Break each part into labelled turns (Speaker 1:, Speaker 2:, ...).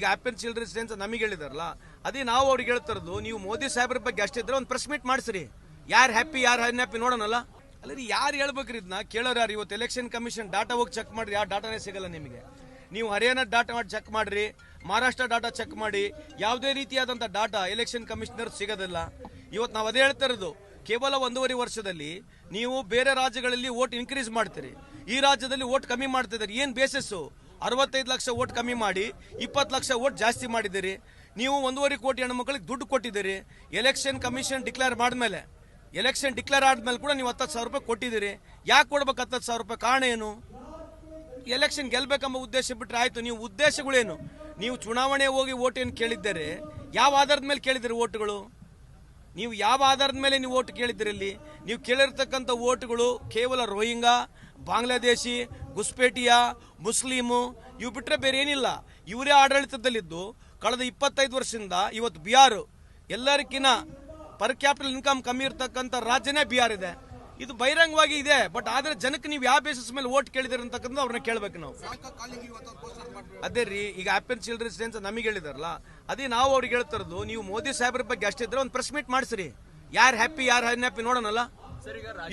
Speaker 1: ಈಗ open children's day ಅಂತ ನಮಗೆ ಹೇಳಿದಾರಲ್ಲ, ಅದೇ ನಾವು ಅವ್ರಿಗೆ ಹೇಳ್ತಾರದು ನೀವು ಮೋದಿ ಸಾಹೇಬ್ರ ಬಗ್ಗೆ ಅಷ್ಟೇ ಇದ್ರೆ ಒಂದು ಪ್ರೆಸ್ ಮೀಟ್ ಮಾಡಿಸ್ರಿ. ಯಾರು ಹ್ಯಾಪಿ ಯಾರು ಅನ್ಹ್ಯಾಪಿ ನೋಡೋಣಲ್ಲ? ಅಲ್ಲ ಯಾರು ಹೇಳ್ಬೇಕ್ರಿ ಇದನ್ನ ಕೇಳೋರು ಯಾರು? ಇವತ್ತು ಎಲೆಕ್ಷನ್ ಕಮಿಷನ್ ಡಾಟಾ ಹೋಗಿ ಚೆಕ್ ಮಾಡ್ರಿ ಯಾವ ಡಾಟಾನೇ ಸಿಗಲ್ಲ ನಿಮಗೆ. ನೀವು ಹರಿಯಾಣ ಡಾಟಾ ಮಾಡಿ ಚೆಕ್ ಮಾಡ್ರಿ ಮಹಾರಾಷ್ಟ್ರ ಡಾಟಾ ಚೆಕ್ ಮಾಡಿ, ಯಾವುದೇ ರೀತಿಯಾದಂಥ ಡಾಟಾ ಎಲೆಕ್ಷನ್ ಕಮಿಷನರ್ ಸಿಗೋದಿಲ್ಲ. ಇವತ್ತು ನಾವು ಅದೇ ಹೇಳ್ತಾ ಇರೋದು, ಕೇವಲ ಒಂದೂವರೆ ವರ್ಷದಲ್ಲಿ ನೀವು ಬೇರೆ ರಾಜ್ಯಗಳಲ್ಲಿ ವೋಟ್ ಇನ್ಕ್ರೀಸ್ ಮಾಡ್ತೀರಿ. ಈ ರಾಜ್ಯದಲ್ಲಿ ವೋಟ್ ಕಮ್ಮಿ ಮಾಡ್ತಿದ್ದಾರೆ ಏನು ಬೇಸಿಸ್ಸು ಅರವತ್ತೈದು ಲಕ್ಷ ವೋಟ್ ಕಮ್ಮಿ ಮಾಡಿ, ಇಪ್ಪತ್ತು ಲಕ್ಷ ವೋಟ್ ಜಾಸ್ತಿ ಮಾಡಿದ್ದೀರಿ. ನೀವು ಒಂದೂವರೆ ಕೋಟಿ ಹೆಣ್ಮಕ್ಳಿಗೆ ದುಡ್ಡು ಕೊಟ್ಟಿದ್ದೀರಿ. ಎಲೆಕ್ಷನ್ ಕಮಿಷನ್ ಡಿಕ್ಲೇರ್ ಮಾಡಿದ್ಮೇಲೆ ಎಲೆಕ್ಷನ್ ಡಿಕ್ಲೇರ್ ಆದ್ಮೇಲೆ ಕೂಡ ನೀವು ಹತ್ತತ್ತು ಸಾವಿರ ರೂಪಾಯಿ ಕೊಟ್ಟಿದ್ದೀರಿ. ಯಾಕೆ ಕೊಡ್ಬೇಕು ಹತ್ತತ್ತು ಸಾವಿರ ರೂಪಾಯಿ? ಕಾರಣ ಏನು? ಎಲೆಕ್ಷನ್ ಗೆಲ್ಲಬೇಕೆಂಬ ಉದ್ದೇಶ ಬಿಟ್ಟರೆ ಆಯಿತು. ನೀವು ಉದ್ದೇಶಗಳೇನು? ನೀವು ಚುನಾವಣೆ ಹೋಗಿ ಓಟ್ ಏನು ಕೇಳಿದ್ದೀರಿ, ಯಾವ ಆಧಾರದ ಮೇಲೆ ಕೇಳಿದ್ದೀರಿ ಓಟ್ಗಳು ನೀವು ಯಾವ ಆಧಾರದ ಮೇಲೆ ನೀವು ಓಟ್ ಕೇಳಿದ್ದೀರಿ ಇಲ್ಲಿ ನೀವು ಕೇಳಿರ್ತಕ್ಕಂಥ ಓಟ್ಗಳು ಕೇವಲ ರೋಹಿಂಗಾ ಬಾಂಗ್ಲಾದೇಶಿ ಗುಸ್ಪೇಟಿಯಾ ಮುಸ್ಲಿಮು ಇವು ಬಿಟ್ಟರೆ ಬೇರೆ ಏನಿಲ್ಲ ಇವರೇ ಆಡಳಿತದಲ್ಲಿದ್ದು ಕಳೆದ ಇಪ್ಪತ್ತೈದು ವರ್ಷದಿಂದ ಇವತ್ತು ಬಿಹಾರ್ ಎಲ್ಲರಿಕಿನ ಪರ್ ಕ್ಯಾಪಿಟಲ್ ಇನ್ಕಮ್ ಕಮ್ಮಿ ಇರತಕ್ಕಂಥ ರಾಜ್ಯನೇ ಬಿಹಾರ್ ಇದೆ. ಇದು ಬಹಿರಂಗವಾಗಿ ಇದೆ ಬಟ್ ಆದ್ರೆ ಜನಕ್ಕೆ ನೀವು ಯಾವ ಬೇಸಿಸ್ ಮೇಲೆ ಓಟ್ ಕೇಳಿದಿರ ಅಂತಕ್ಕಂಥ ಅವ್ರನ್ನ ಕೇಳಬೇಕು ನಾವು. ಅದೇ ರೀ ಈಗ ಆ್ಯಪನ್ ಚಿಲ್ಡ್ರನ್ಸ್ ಡೇ ಅಂತ ನಮಗೆ ಹೇಳಿದಾರಲ್ಲ ಅದೇ ನಾವು ಅವ್ರಿಗೆ ಹೇಳ್ತಿರೋದು ನೀವು ಮೋದಿ ಸಾಹೇಬ್ರ ಬಗ್ಗೆ ಅಷ್ಟಿದ್ರೆ ಒಂದು ಪ್ರೆಸ್ ಮೀಟ್ ಮಾಡಿಸ್ರಿ. ಯಾರು ಹ್ಯಾಪಿ ಯಾರು unhappy ನೋಡೋಣಲ್ಲ?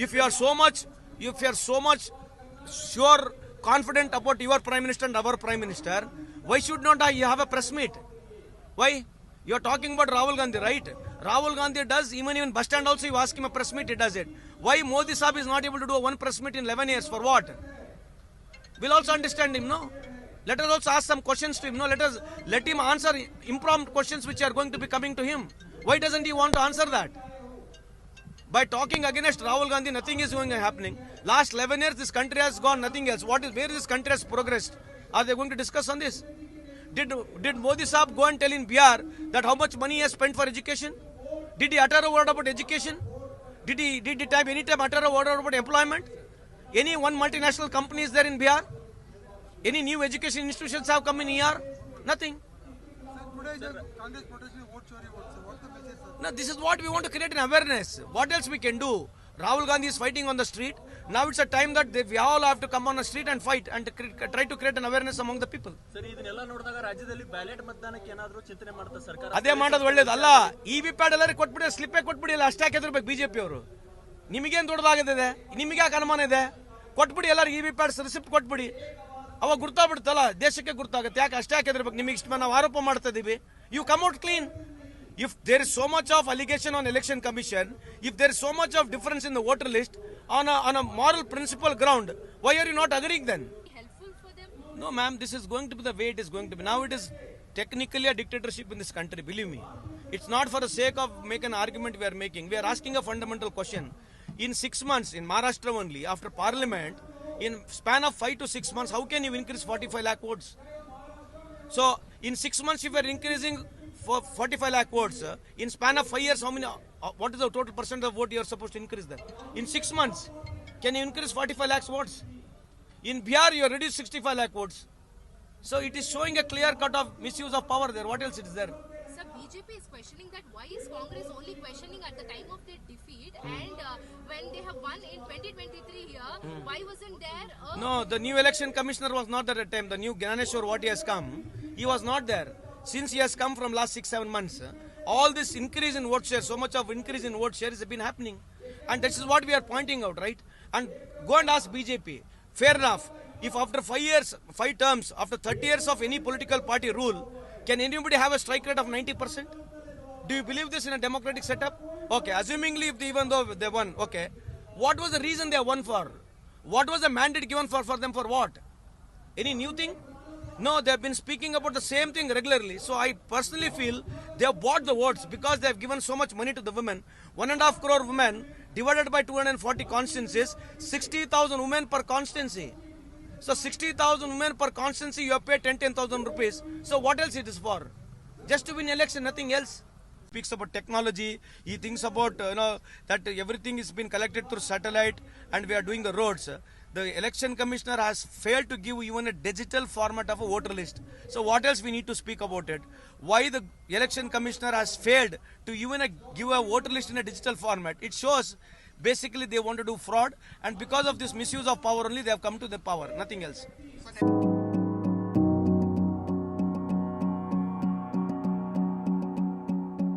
Speaker 1: If you are so much you are so much sure, confident about your Prime Minister and our Prime Minister, why should not I have a press meet? Why? You are talking about Rahul Gandhi, right? Rahul Gandhi does, even even bus stand also you ask him a press meet, he does it. Why Modi Saab is not able to do one press meet in 11 years, for what? We'll also understand him, no? Let us also ask some questions to him, no? Let us, let him answer impromptu questions which are going to be coming to him. Why doesn't he want to answer that? By talking against Rahul Gandhi, nothing is going happening. Last 11 years, this country has gone nothing else. What is where this country has progressed? Are they going to discuss on this? Did did Modi Saab go and tell in Bihar that how much money he has spent for education? Did he utter a word about education? Did he did he time any time utter a word about employment? Any one multinational company is there in Bihar? Any new education institutions have come in here? Nothing. Now, this is what we want to create an awareness. What else we can do? Rahul Gandhi is fighting on the street. Now it's a time that they, we all have to come on the street and fight and to try to create an awareness among the people. ಅದೇ ಮಾಡೋದು ಒಳ್ಳೇದು ಅಲ್ಲ E V pad ಎಲ್ಲರಿಗೆ ಕೊಟ್ಬಿಡಿ ಸ್ಲಿಪ್ಪೇ ಕೊಟ್ಬಿಡಿ ಅಲ್ಲ ಅಷ್ಟೇ ಹಾಕಿದ್ರಬೇಕು BJP ಅವರು ನಿಮಗೇನು ದೊಡ್ಡದಾಗಿದೆ ನಿಮಗೆ ಯಾಕೆ ಅನುಮಾನ ಇದೆ ಕೊಟ್ಬಿಡಿ ಎಲ್ಲರಿಗೂ ಇ ವಿ ಪ್ಯಾಡ್ ರಿಸಿಪ್ಟ್ ಕೊಟ್ಬಿಡಿ ಅವಾಗ ಗುರ್ತಾಗ್ಬಿಡ್ತಲ್ಲ ದೇಶಕ್ಕೆ ಗುರ್ತಾಗುತ್ತೆ. ಯಾಕೆ? ಅಷ್ಟೇ ಯಾಕೆ ನಿಮಗೆ ಇಷ್ಟು ನಾವು ಆರೋಪ ಮಾಡ್ತಾ ಇದ್ದೀವಿ you come out clean if there is so much of allegation on election commission if there is so much of difference in the voter list on on a moral principle ground why are you not agreeing then no ma'am this is going to be the way it is going to be now it is technically a dictatorship in this country believe me it's not for the sake of make an argument we are making we are asking a fundamental question in six months in Maharashtra only after parliament in span of five to six months, how can you increase 45 lakh votes? So, in six months, if you are increasing for 45 lakh votes, uh, in span of five years, how many? Uh, what is the total percent of vote you are supposed to increase then? In six months, can you increase 45 lakhs votes? In Bihar, you are reduced 65 lakh votes. So it is showing a clear cut of misuse of power there. What else is there?
Speaker 2: BJP is questioning that why is Congress only questioning at the time of their defeat and uh, when they have won in 2023 here, why wasn't there a
Speaker 1: No, the new election commissioner was not there at the time. The new Ganeshwar, what he has come, he was not there. Since he has come from last six, seven months, all this increase in vote share, so much of increase in vote share has been happening. And this is what we are pointing out, right? And go and ask BJP. Fair enough. If after five years, five terms, after 30 years of any political party rule, can anybody have a strike rate of 90%? Do you believe this in a democratic setup? Okay, assumingly if they, even though they won, okay. What was the reason they won for? What was the mandate given for, for them for what? Any new thing? No, they have been speaking about the same thing regularly. So I personally feel they have bought the votes because they have given so much money to the women. One and a half crore women divided by 240 constituencies, 60,000 women per constituency. So 60,000 women per constituency, you have paid 10, 10,000 rupees. So what else it is for? Just to win election, nothing else. Speaks about technology. He thinks about uh, you know that everything is been collected through satellite, and we are doing the roads. The election commissioner has failed to give even a digital format of a voter list. So what else we need to speak about it? Why the election commissioner has failed to even a, give a voter list in a digital format? It shows basically they want to do fraud, and because of this misuse of power only, they have come to the power. Nothing else.